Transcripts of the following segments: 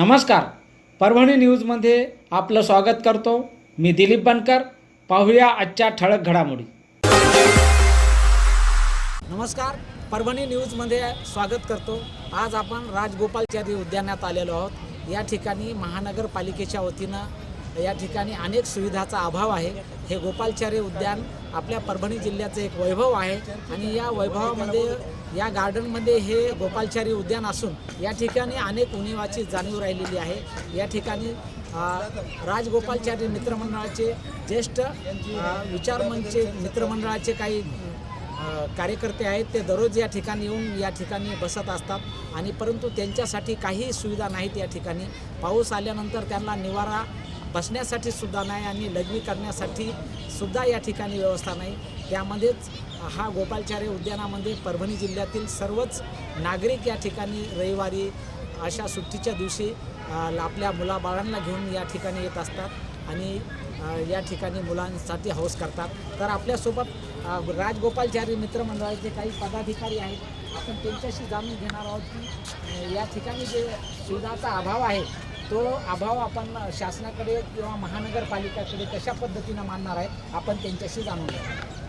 नमस्कार. परभणी न्यूजमध्ये आपलं स्वागत करतो. मी दिलीप बनकर. पाहूया आजच्या ठळक घडामोडी. नमस्कार. परभणी न्यूजमध्ये स्वागत करतो. आज आपण राजगोपालचारी उद्यानात आलेलो आहोत. या ठिकाणी महानगरपालिकेच्या वतीनं या ठिकाणी अनेक सुविधाचा अभाव आहे. हे गोपालचारी उद्यान आपल्या परभणी जिल्ह्याचं एक वैभव आहे. आणि या वैभवामध्ये या गार्डनमध्ये हे गोपालचारी उद्यान असून या ठिकाणी अनेक उणिवाची जाणीव राहिलेली आहे. या ठिकाणी राजगोपालचारी मित्रमंडळाचे ज्येष्ठ विचारमंचे मित्रमंडळाचे काही कार्यकर्ते आहेत. ते दररोज या ठिकाणी येऊन या ठिकाणी बसत असतात आणि परंतु त्यांच्यासाठी काही सुविधा नाहीत या ठिकाणी. पाऊस आल्यानंतर त्यांना निवारा बसण्यासाठी सुद्धा नाही आणि लघवी करण्यासाठी सुद्धा या ठिकाणी व्यवस्था नाही. त्यामध्येच हा गोपालचार्य उद्यानामध्ये परभणी जिल्ह्यातील सर्वच नागरिक या ठिकाणी रविवारी अशा सुट्टीच्या दिवशी आपल्या मुलाबाळांना घेऊन या ठिकाणी येत असतात आणि या ठिकाणी मुलांसाठी हौस करतात. तर आपल्यासोबत राजगोपालचारी मित्रमंडळाचे काही पदाधिकारी आहेत. आपण त्यांच्याशी जाणून घेणार आहोत की या ठिकाणी जे सुविधाचा अभाव आहे तो अभाव आपण शासनाकडे किंवा महानगरपालिकाकडे कशा पद्धतीनं मानणार आहे आपण त्यांच्याशी जाणून घेऊ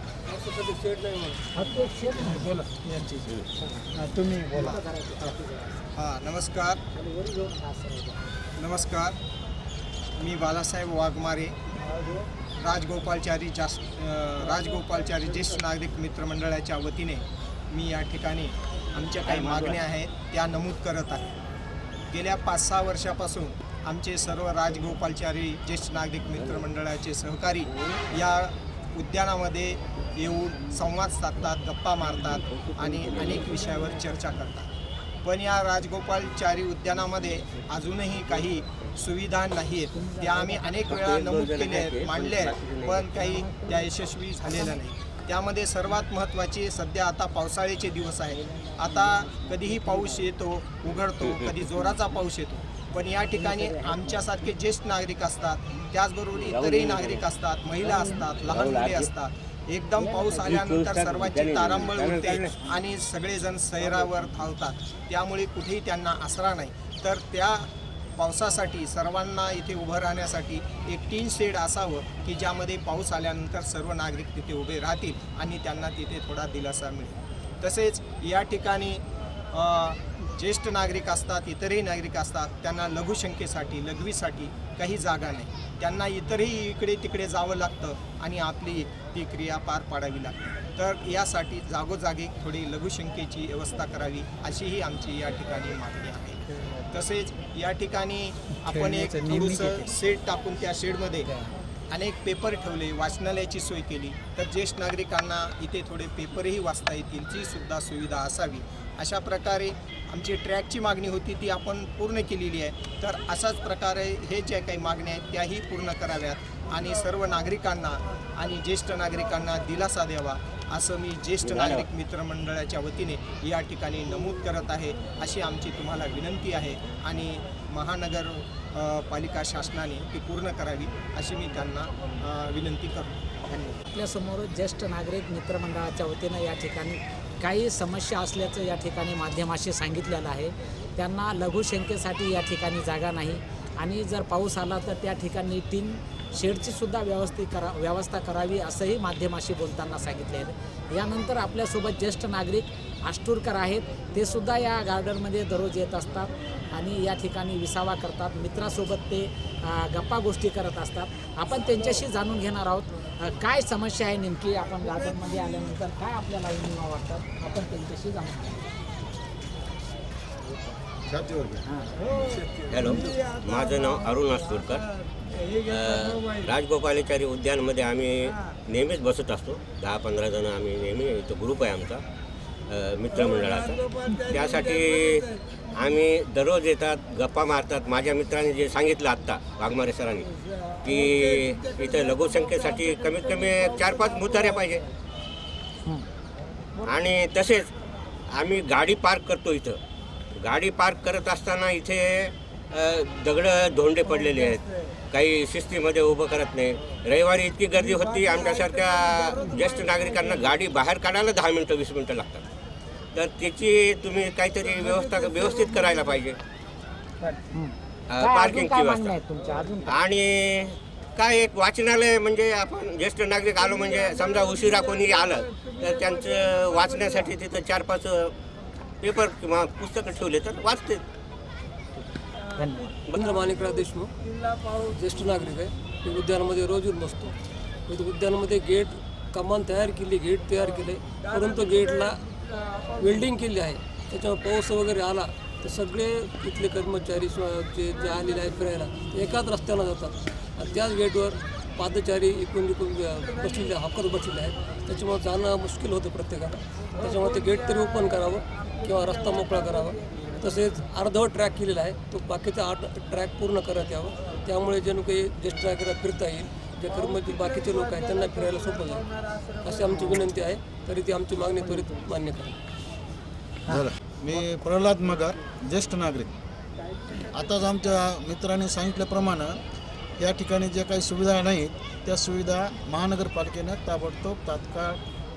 तुम्ही बोला. हां नमस्कार. नमस्कार. मी बालासाहेब वाघमारे राजगोपालचारी जास अं, राजगोपालचारी ज्येष्ठ नागरिक मित्रमंडळाच्या वतीने मी या ठिकाणी आमच्या काही मागण्या आहेत त्या नमूद करत आहे. गेल्या पाच सहा वर्षापासून आमचे सर्व राजगोपालचारी ज्येष्ठ नागरिक मित्रमंडळाचे सहकारी या उद्यानामध्ये येऊन संवाद साधतात गप्पा मारतात आणि अनेक विषयावर चर्चा करतात. पण या राजगोपालचारी उद्यानामध्ये अजूनही काही सुविधा नाही आहेत त्या आम्ही अनेक वेळा नमूद केले आहेत मांडले आहेत पण काही त्या यशस्वी झालेल्या नाही त्यामध्ये सर्वात महत्त्वाचे सध्या आता पावसाळ्याचे दिवस आहेत. आता कधीही पाऊस येतो उघडतो कधी जोराचा पाऊस येतो. पण या ठिकाणी आमच्यासारखे ज्येष्ठ नागरिक असतात त्याचबरोबर इतरही नागरिक असतात महिला असतात लहान मुले असतात. एकदम पाऊस आल्यानंतर सर्वांची तारांबळ उडते आणि सगळेजण सैरावर धावतात. त्यामुळे कुठेही त्यांना आसरा नाही. तर त्या पावसासाठी सर्वांना इथे उभं राहण्यासाठी एक टीन शेड असावं की ज्यामध्ये पाऊस आल्यानंतर सर्व नागरिक तिथे उभे राहतील आणि त्यांना तिथे थोडा दिलासा मिळेल. तसेच या ठिकाणी ज्येष्ठ नागरिक असतात इतरही नागरिक असतात त्यांना लघुशंकेसाठी लघवीसाठी काही जागा नाही. त्यांना इतरही इकडे तिकडे जावं लागतं आणि आपली ती क्रिया पार पाडावी लागते. तर यासाठी जागोजागी थोडी लघुशंकेची व्यवस्था करावी अशीही आमची या ठिकाणी मागणी आहे. तसेच या ठिकाणी आपण एक थोडंसं? शेड टाकून त्या शेडमध्ये अनेक पेपर ठेवले वाचनालयाची सोय केली. तर ज्येष्ठ नागरिकांना इथे थोडे पेपरही वाचता येतील ची सुद्धा सुविधा असावी. अशा प्रकारे आमची ट्रॅकची मागणी होती ती आपण पूर्ण केलेली आहे. तर अशाच प्रकारे हे ज्या काही मागण्या आहेत त्याही पूर्ण कराव्यात. आणि सर्व नागरिकांना आणि ज्येष्ठ नागरिकांना दिलासा द्यावा असं मी ज्येष्ठ नागरिक मित्रमंडळाच्या वतीने या ठिकाणी नमूद करत आहे अशी आमची तुम्हाला विनंती आहे. आणि महानगर पालिका शासनाने ती पूर्ण करावी अशी मी त्यांना विनंती करतो. धन्यवाद. आपल्यासमोर ज्येष्ठ नागरिक मित्रमंडळाच्या वतीनं या ठिकाणी काही समस्या असल्याचं या ठिकाणी माध्यमाशी सांगितलेलं आहे. त्यांना लघुशंकेसाठी या ठिकाणी जागा नाही. आणि जर पाऊस आला तर त्या ठिकाणी टीन शेडची सुद्धा व्यवस्थित करा व्यवस्था करावी असंही माध्यमाशी बोलताना सांगितले आहे. यानंतर आपल्यासोबत ज्येष्ठ नागरिक आष्टूरकर आहेत. ते सुद्धा या गार्डनमध्ये दररोज येत असतात आणि या ठिकाणी विसावा करतात. मित्रासोबत ते गप्पा गोष्टी करत असतात. आपण त्यांच्याशी जाणून घेणार आहोत काय समस्या आहे नेमकी आपण गार्डनमध्ये आल्यानंतर काय आपल्याला उणिवा वाटतात आपण त्यांच्याशी जाणून घेऊ. हॅलो माझं नाव अरुण आस्तुरकर राजगोपालाचारी उद्यानमध्ये आम्ही नेहमीच बसत असतो. दहा पंधरा जण आम्ही नेहमी इथं ग्रुप आहे आमचा मित्रमंडळाचा. त्यासाठी आम्ही दररोज येतात गप्पा मारतात. माझ्या मित्राने जे सांगितलं आत्ता वाघमारे सरांनी की इथं लघुसंख्येसाठी कमीत कमी चार पाच मुताऱ्या पाहिजे. आणि तसेच आम्ही गाडी पार्क करतो इथं. गाडी पार्क करत असताना इथे दगडं धोंडे पडलेले आहेत. काही शिस्तीमध्ये उभं करत नाही. रविवारी इतकी गर्दी होती आमच्यासारख्या ज्येष्ठ नागरिकांना गाडी बाहेर काढायला दहा मिनटं वीस मिनटं लागतात. तर त्याची तुम्ही काहीतरी व्यवस्था व्यवस्थित करायला पाहिजे. पार्किंगची व्यवस्था? आणि काय एक वाचनालय म्हणजे आपण ज्येष्ठ नागरिक आलो म्हणजे समजा उशिरा कोणी आलं तर त्यांचं वाचण्यासाठी तिथं चार पाच पेपर किंवा पुस्तकं ठेवले तर वाचते. धन्यवाद. माणिकराव देशमुख ज्येष्ठ नागरिक आहे. मी उद्यानामध्ये रोज येऊन बसतो. मी उद्यानामध्ये गेट कमान तयार केली गेट तयार केले. परंतु गेटला वेल्डिंग केली आहे. त्याच्यामुळे पाऊस वगैरे आला तर सगळे इथले कर्मचारी जे जे आलेले आहेत फिरायला ते एकाच रस्त्यानं जातात. आणि त्याच गेटवर पादचारी इकडून इकडून बसलेले हॉकर बसलेले आहेत. त्याच्यामुळे जाणं मुश्किल होतं प्रत्येकाला. त्याच्यामुळे ते गेट तरी ओपन करावं किंवा रस्ता मोकळा करावा. तसेच अर्धवट ट्रॅक केलेला आहे. तो बाकीचा आठ ट्रॅक पूर्ण करत यावं. त्यामुळे जणू काही ज्येष्ठ नागरिकांना फिरता येईल जे कर्मचारी बाकीचे लोक आहेत त्यांना फिरायला सोपं जाईल. अशी आमची विनंती आहे. तरी ती आमची मागणी त्वरित मान्य करा. झालं. मी प्रल्हाद मगर ज्येष्ठ नागरिक. आताच आमच्या मित्रांनी सांगितल्याप्रमाणे या ठिकाणी ज्या काही सुविधा नाहीत त्या सुविधा महानगरपालिकेनं ताबडतोब तात्काळ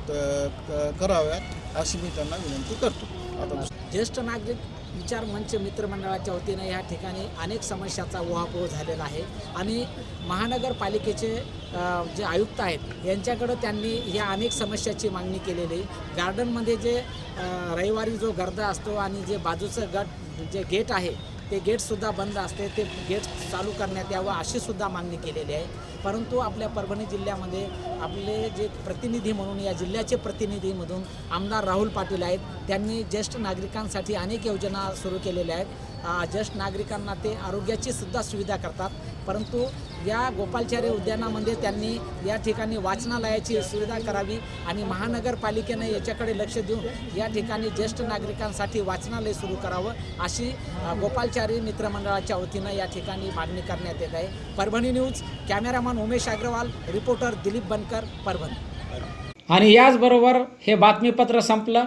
क- कराव्यात अशी मी त्यांना विनंती करतो. आता ज्येष्ठ नागरिक विचार मंच मित्रमंडळाच्या वतीने या ठिकाणी अनेक समस्याचा उहापोह झालेला आहे. आणि महानगरपालिकेचे जे आयुक्त आहेत यांच्याकडं त्यांनी या अनेक समस्याची मागणी केलेली आहे. गार्डनमध्ये जे रविवारी जो गर्दा असतो आणि जे बाजूचं गट जे गेट आहे ते गेटसुद्धा बंद असते ते गेट चालू करण्यात यावं अशीसुद्धा मागणी केलेली आहे. परंतु आपल्या परभणी जिल्ह्यामध्ये आपले जे प्रतिनिधी म्हणून या जिल्ह्याचे प्रतिनिधीमधून आमदार राहुल पाटील आहेत. त्यांनी ज्येष्ठ नागरिकांसाठी अनेक योजना सुरू केलेल्या आहेत. ज्येष्ठ नागरिकांना ते आरोग्याची सुद्धा सुविधा करतात. परंतु या गोपालचार्य उद्यानामध्ये त्यांनी या ठिकाणी वाचनालयाची सुविधा करावी आणि महानगरपालिकेने याच्याकडे लक्ष देऊन या ठिकाणी ज्येष्ठ नागरिकांसाठी वाचनालय सुरू करावं अशी गोपालचार्य मित्रमंडळाच्या वतीनं या ठिकाणी मागणी करण्यात येत आहे. Parbhani news cameraman Umesh Agrawal reporter Dilip Bankar Parbhani. आणि याचबरोबर हे बातमीपत्र संपलं.